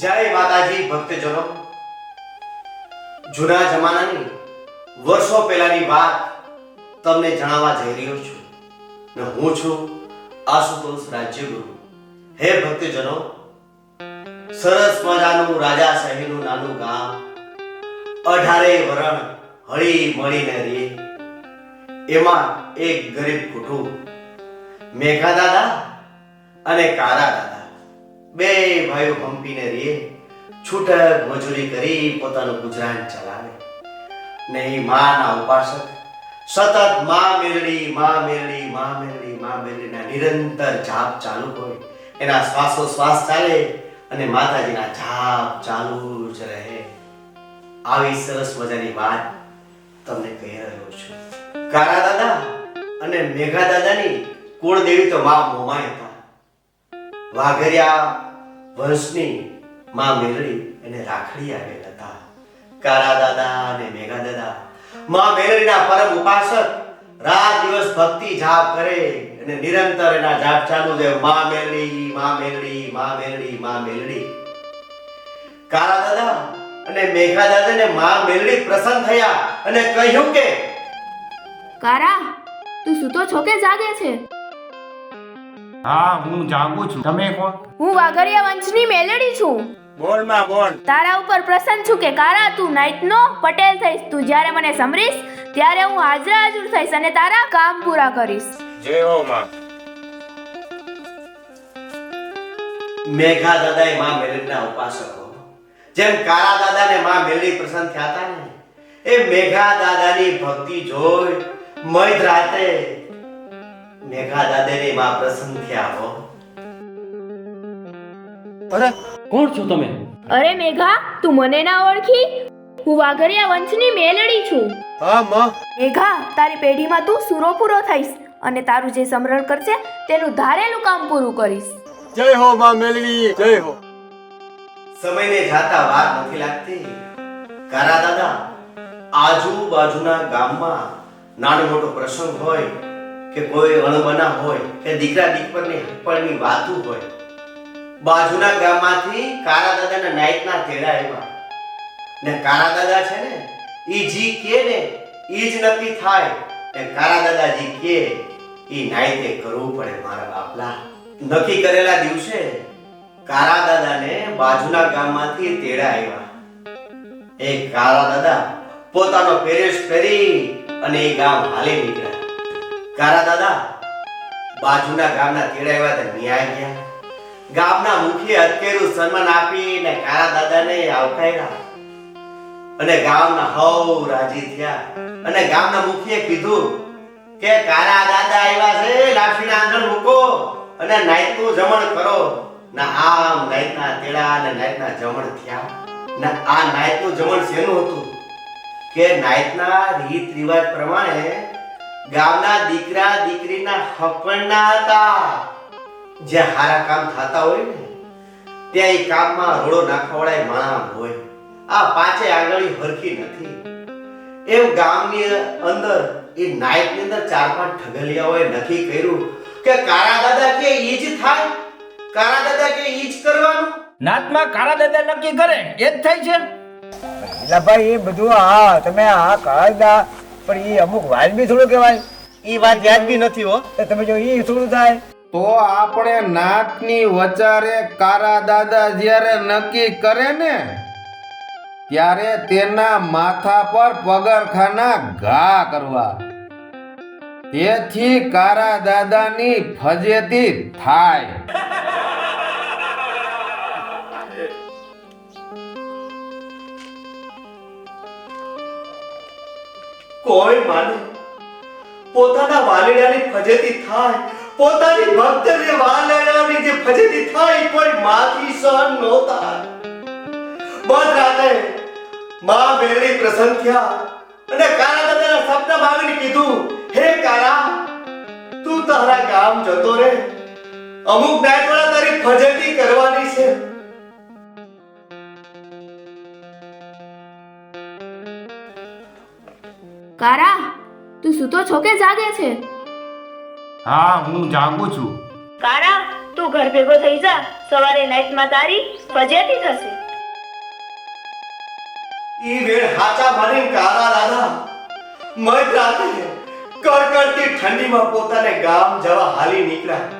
જય માતાજી ભક્તજનો. જૂના જમાનાની વર્ષો પહેલાની વાત તમને જણાવવા જઈ રહ્યો છું. ને હું છું આશુતોષ રાજ્યગુરુ. હે ભક્તજનો, સરસ મજાનું રાજા રાજાશાહીનું નાનું ગામ, અઢારે વરણ હળી મળીને રે એમાં એક ગરીબ કુટુંબ, મેઘા દાદા અને કારા દાદા. બે ભાઈઓ હંપીને રે છૂટક મજૂરી કરી પોતાનું ગુજરાન ચલાવે. ને એ માના ઉપાસક, સતત મા મેળડી મા મેળડી મા મેળડી મા મેળડીના નિરંતર જાપ ચાલુ હોય. એના શ્વાસો શ્વાસ ચાલે અને માતાજીના જાપ ચાલુ જ રહે. આવી સરસ મજાની વાત તમને કહી રહ્યો છું. કારા દાદા અને મેઘા દાદાની કુળદેવી તો મા મોમાય હતા. વાઘરિયા વંશની માં મેલડી એને રાખડી આવેલ હતા. કારા દાદા અને મેઘા દાદા. માં મેલડીના પરમ ઉપાસક રાત દિવસ ભક્તિ જાપ કરે અને નિરંતર એના જાપ ચાલુ રહે માં મેલડી માં મેલડી માં મેલડી માં મેલડી કારા દાદા અને મેઘા દાદાને માં મેલડી પ્રસન્ન થયા અને કહ્યું કે કારા, તું સૂતો છો કે જાગે છે? હા હું જાગું છું. તમે કોણ? હું વાઘરિયા વંશની મેલડી છું. બોલમાં બોલ. તારા ઉપર પ્રસન્ન છું કે કારા તું નાઈટનો પટેલ થઈશ. તું જ્યારે મને સમરીશ ત્યારે હું હાજરા હાજર થઈશ અને તારા કામ પૂરા કરીશ. જય હો માં. મેઘા દાદા એ માં મેલડીના ઉપાસકો. જેમ કારા દાદાને માં મેલડી પ્રસન્ન થયા હતા ને એ મેઘા દાદાની ભક્તિ જોઈ મધ રાતે મેઘા માં પ્રસન્ન થયા હો. અરે કોણ છો તમે? અરે મેઘા તું મને ના ઓળખી? હું વાઘરિયા વંશની મેલડી છું. હા માં. મેઘા તારી પેઢીમાં તું સુરો પૂરો થઈશ અને તારું જે સમરણ કરશે તેનું ધારેલું કામ પૂરું કરીશ. જય હો માં મેલડી જય હો. સમયને જાતા વાર નથી લાગતી. કારા દાદા આજુબાજુના ગામમાં નાનો મોટો પ્રસંગ હોય કે કોઈ અણબના હોય, કે દીકરા દીકરની હપ્પણની વાતું હોય. બાજુના ગામમાંથી કારા દાદાના નાયકના તેડા આવ્યા. ને કારા દાદા છે ને, ઈ જી કે ને, ઈ જ નક્કી થાય. ને કારા દાદાજી કે, ઈ નાયકે કરવું પડે મારા બાપલા. નક્કી કરેલા દિવસે કારા દાદાને બાજુના ગામમાંથી તેડા આવ્યા. એ કારા દાદા પોતાનો પેરેશ કરી અને એ ગામ હાલી નીકળ્યા. કારા દાદા, બાજુના ગામના તેડા તો ન્યાય ગયા. ગામના મુખી અત્યારું સન્માન આપીને કારા દાદાને આવકાર્યા. અને ગામના હવ રાજી થયા. અને ગામના મુખીએ કીધું કે, કારા દાદા આવ્યા છે લાઠીના અંદર મૂકો અને નાઈટનું જમણ કરો. ના આમ નાઈટના તેડા અને નાઈટના જમણ થયા. ના આ નાઈટનું જમણ શેનું હતું? કે નાઈટના રીત રિવાજ પ્રમાણે ગામના દીકરા દીકરીના હપણના હતા. જે હારા કામ થતા હોય ને ત્યાં એ કામમાં રોડો નાખવાવાળા માણા હોય. આ પાંચે આંગળી હરખી નથી. એમ ગામની અંદર એ નાઈટની અંદર ચાર પાંચ ઠગલિયાઓએ નક્કી કર્યું કે કારા દાદા કે ઈ જ થાય? કારા દાદા કે ઈ જ કરવાનું? નાતમાં કારા દાદા નક્કી કરે એ જ થાય છે. એટલે ભાઈ એ બધું હા તમે આ કાળા પણ એ અમુક વાજબી થોડું કહેવાય. એ વાત વ્યાજબી નથી હો. તમે જો એ થોડું થાય. તો આપણે નાતની વચારે કારા દાદા જ્યારે નક્કી કરે ને, ત્યારે તેના માથા પર પગરખાના ઘા કરવા. તેથી કારા દાદાની ફજેતી થાય. કોઈ માને? પોતાના વાલેડાની ફજેતી થાય, પોતાની ભક્તને વાલેડાની જે ફજેતી થાય, કોઈ માથી સહન ન થાય. બધ રાતે માં બેરડી પ્રસન્ન થયા અને કારા દાદાના સપનામાં આવીને કીધું, હે કારા, તું તારા ગામ જતો રે. અમુક નાઈટવાળા તારી ફજેતી કરવાની છે. કારા તું સૂતો છો કે જાગે છે? હા હું જાગું છું. કારા તું ઘર ભેગો થઈ જા. સવારે નાઈટમાં તારી ફજેતી થશે. ઈ વેળ હાચા માનીને કારા દાદા મધ રાતે કડકડતી ઠંડીમાં પોતાને ગામ જવા હાલી નીકળ્યા.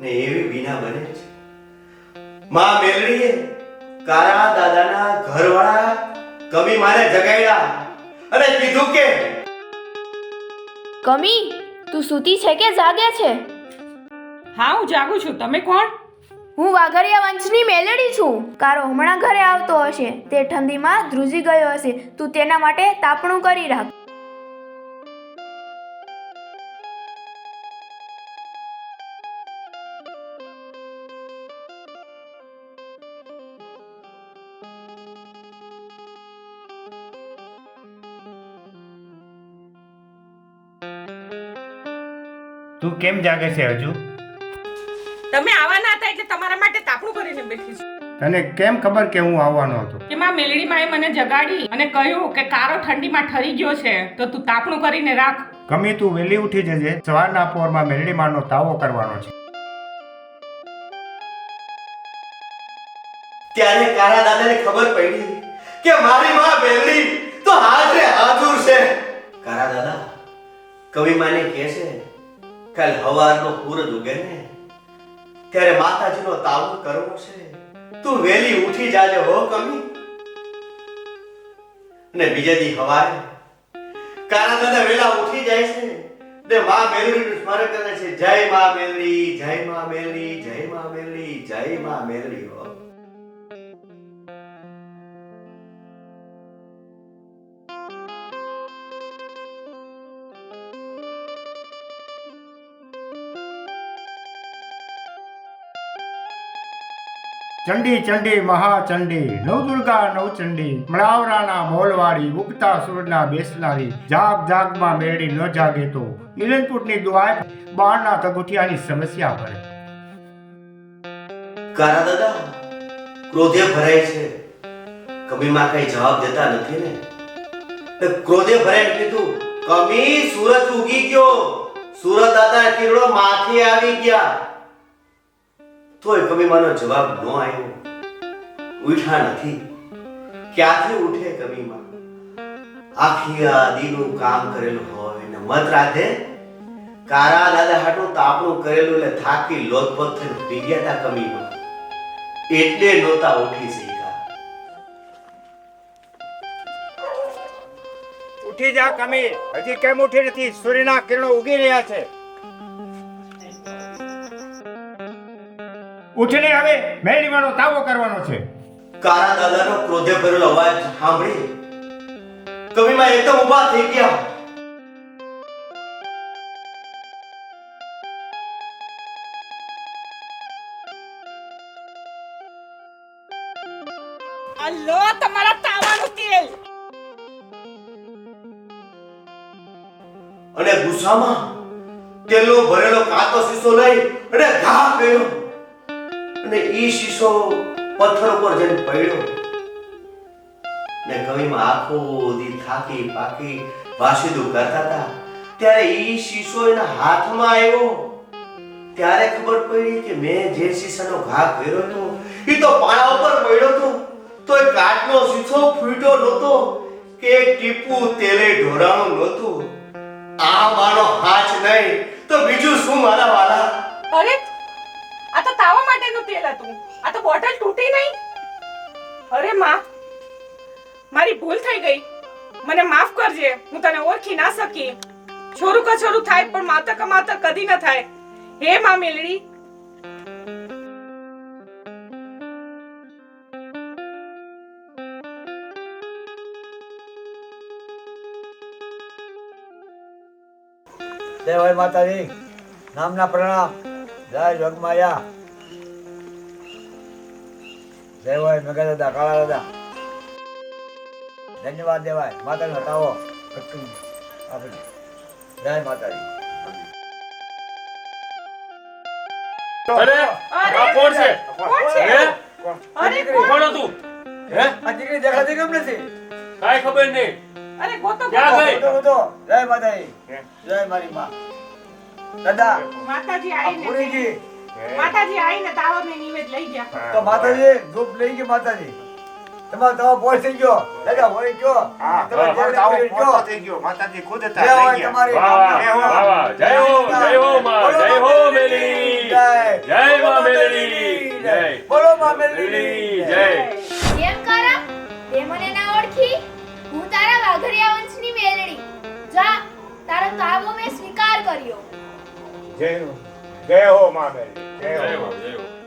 ને એવી વિના બને છે માં મેલડીએ કારા દાદાના ઘરવાળા કમી માને જગાડ્યા અને કીધું કે કમી તું સૂતી છે કે જાગે છે? હા હું જાગું છું. તમે કોણ? હું વાઘરિયા વંશની મેલડી છું. કારો હમણાં ઘરે આવતો હશે. તે ઠંડીમાં ધ્રુજી ગયો હશે. તું તેના માટે તાપણું કરી રાખ. તું કેમ જાગે છે હજુ? તમે આવવાના હતા એટલે તમારા માટે તાપણું ભરીને બેઠી છું. તને કેમ ખબર કે હું આવવાનો હતો? કે માં મેલડી માએ મને જગાડી અને કહ્યું કે કારો ઠંડીમાં ઠરી ગયો છે તો તું તાપણું કરીને રાખ. ગમે તું વહેલી ઉઠી જજે સવારના પોરમાં મેલડી માનો તાવો કરવાનો છે. ત્યારે કારા દાદાને ખબર પડી કે મારી માં બેલડી તો હાજરે હાજર છે. કારા દાદા કવિ માને કહે છે કાલ હવારનો પૂરજ ઉગે ને. ત્યારે માતાજીનો તાવો કરવો છે. તું વેલી ઉઠી જાજે હો કમી. ને બીજે દી હવારે કારા દાદા વેલા ઉઠી જાય છે. ને માં મેલડીનું સ્મરણ કરે છે, જય માં મેલડી, જય માં મેલડી, જય માં મેલડી, જય માં મેલડી હો. ચંડી ચંડી મહાચંડી નવદુર્ગા નવચંડી મળાવરાના મોલવાળી ઉગતા સૂરજના બેસનારી, જાગ જાગમાં મેળી ન જાગે તો ઇલનપુટની દુઆ બહારના તગુઠિયાની સમસ્યા ભરે. કારા દાદા, ક્રોધે ભરાય છે. કમીમાં કઈ જવાબ દેતા નથી ને? ક્રોધે ભરાય કીધું, કમી સુરત ઉગી ગયો. સુરત દાદા કિરડો માથે આવી ગયા. તોય કમીમાનો જવાબ ન આવ્યો. ઉઠા નથી. ક્યાંથી ઉઠે કમીમાં આખી આદીનું કામ કરેલું હોય ને મત રાધે. કારા દાદા હાટું તાપણું કરેલું એટલે થાકી લોથપોથ થઈને પી ગયા હતા કમીમાં એટલે નહોતા ઉઠી શક્યા. ઉઠી જા કમી હજી કેમ ઉઠી નથી? સૂર્યના કિરણો ઉગી રહ્યા છે. ઉઠીને હવે મેળીવાનો તાવો કરવાનો છે. કારા દાદાનો ક્રોધે ભરેલો અવાજ સાંભળી. કવિમાં એકદમ ઊભા થઈ ગયા. આ લો તમારા તાવાનું તેલ. અને ગુસ્સામાં તેલો ભરેલો કાતો શીશો લઈ અને ઘા કર્યો અને એ શીશો પથ્થર ઉપર જઈને પડ્યો. ને કવિમાં આખો દી થાકી પાકી વાસીદું કરતા હતા. ત્યારે એ શીશો એના હાથમાં આવ્યો. ત્યારે ખબર પડી કે મેં જે શીશાનો ઘા કર્યો હતો એ તો પાળા ઉપર પડ્યો હતો. તો એ કાચનો શીશો ફૂટ્યો નહોતો કે ટીપુ તેલે ઢોરાણું નહોતું. આ મારો હાથ નહીં, તો બીજું શું મારા વાલા? અરે તો તાવા માટેનું તેલ હતું. આ તો બોટલ તૂટી નહીં. અરે માં, મારી ભૂલ થઈ ગઈ. મને માફ કરજે, હું તને ઓળખી ના શકી. છોરું કછોરું થાય, પણ માતા કમાતા કદી ન થાય. હે માં મેલડી. જય માતાજી. નામના પ્રણામ. જય જોગમાયા. જય હોય મેઘા દાદા કાળા દાદા. ધન્યવાદ દેવાય. માતાને હટાવો. આપણે. જય માતાજી. અરે આ કોણ છે? કોણ છે? હે? અરે કોણ? કોણ હતું? હે? આ દીકરી દેખાતી કેમ નથી? કાઈ ખબર નહીં. અરે ગોતો ક્યાં ગઈ? ગોતો. જય માતાજી. જય મારી માં. દાદા. માતાજી આવીને પુરીજી. માતાજી આવીને તાવો નિવેદ લઈ ગયા. તો માતાજી ધૂપ લઈ ગઈ માતાજી. તમારો તાવો પહોંચી ગયો. દાદા હોય ગયો. તમે જે લેવું હોય ગયો. માતાજી ખુદ જે હોય તમારી. વાહ જય હો. જય હો માં જય હો મેલડી જય માં મેલડી જય. બોલો માં મેલડી મેલડી જય. કેમ કરા? તે મને ના ઓળખી? હું તારા વાઘરિયા વંશની મેલડી. જા તારો તાવો મેં સ્વીકાર કર્યો. જય હો. જય હો માં મેલડી 也有。也有。